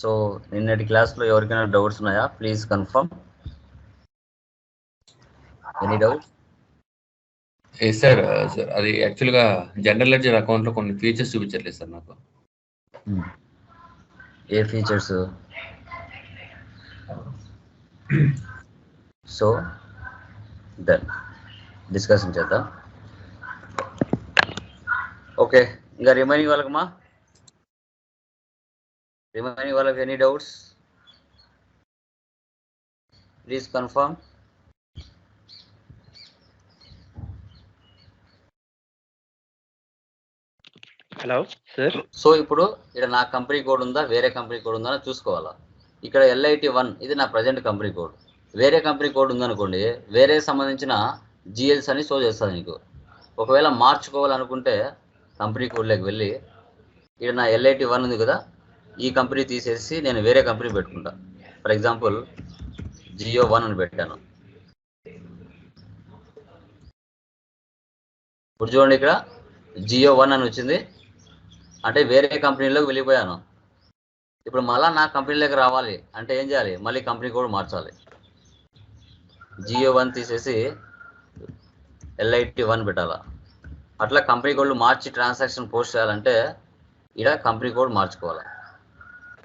So నిన్నటి క్లాస్లో ఎవరికైనా డౌట్స్ ఉన్నాయా? Please confirm any doubt sir sir అది యాక్చువల్గా జనరల్ లెడ్జర్ అకౌంట్లో కొన్ని ఫీచర్స్ చూపించట్లేదు సార్ నాకు. ఏ ఫీచర్స్ సో డన్ డిస్కషన్ చేద్దాం. ఓకే ఇంకా రిమైనింగ్ వాళ్ళకమ్మా? రిమైనింగ్ వాళ్ళకి any doubts please confirm hello sir so ఇప్పుడు ఇక్కడ నా కంపెనీ కోడ్ ఉందా? వేరే కంపెనీ కోడ్ ఉందా? చూసుకోవాలా. ఇక్కడ ఎల్ఐటి వన్ ఇది నా ప్రజెంట్ కంపెనీ కోడ్ వేరే కంపెనీ కోడ్ ఉందనుకోండి వేరే సంబంధించిన జిఎల్స్ అని షో చేస్తుంది నీకు. ఒకవేళ మార్చుకోవాలనుకుంటే కంపెనీ కోడ్లోకి వెళ్ళి ఇక్కడ నా ఎల్ఐటి వన్ ఉంది కదా ఈ కంపెనీ తీసేసి నేను వేరే కంపెనీ పెట్టుకుంటా. ఫర్ ఎగ్జాంపుల్ జియో వన్ అని పెట్టాను. ఇప్పుడు చూడండి ఇక్కడ జియో వన్ అని వచ్చింది. అంటే వేరే కంపెనీలోకి వెళ్ళిపోయాను. ఇప్పుడు మళ్ళా నా కంపెనీలోకి రావాలి. అంటే ఏం చేయాలి? మళ్ళీ కంపెనీ కూడా మార్చాలి. జియో వన్ తీసేసి ఎల్ఐటి వన్ పెట్టాలా. అట్లా కంపెనీ కోడ్లు మార్చి ట్రాన్సాక్షన్ పోస్ట్ చేయాలంటే ఇక్కడ కంపెనీ కోడ్ మార్చుకోవాలి.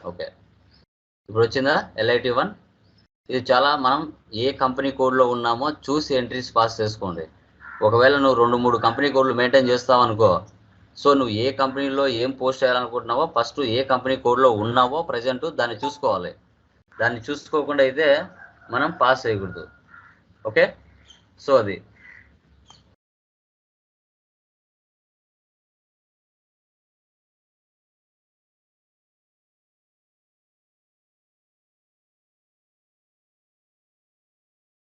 ఓకే. ఇప్పుడు వచ్చిందా ఎల్ఐటి వన్ ఇది చాలా మనం ఏ కంపెనీ కోడ్లో ఉన్నామో చూసి ఎంట్రీస్ పాస్ చేసుకోండి. ఒకవేళ నువ్వు రెండు మూడు కంపెనీ కోడ్లు మెయింటైన్ చేస్తావు అనుకో సో నువ్వు ఏ కంపెనీలో ఏం పోస్ట్ చేయాలనుకుంటున్నావో ఫస్ట్ ఏ కంపెనీ కోడ్లో ఉన్నావో ప్రజెంట్ దాన్ని చూసుకోవాలి. దాన్ని చూసుకోకుండా అయితే మనం పాస్ చేయకూడదు. ఓకే? సో అది.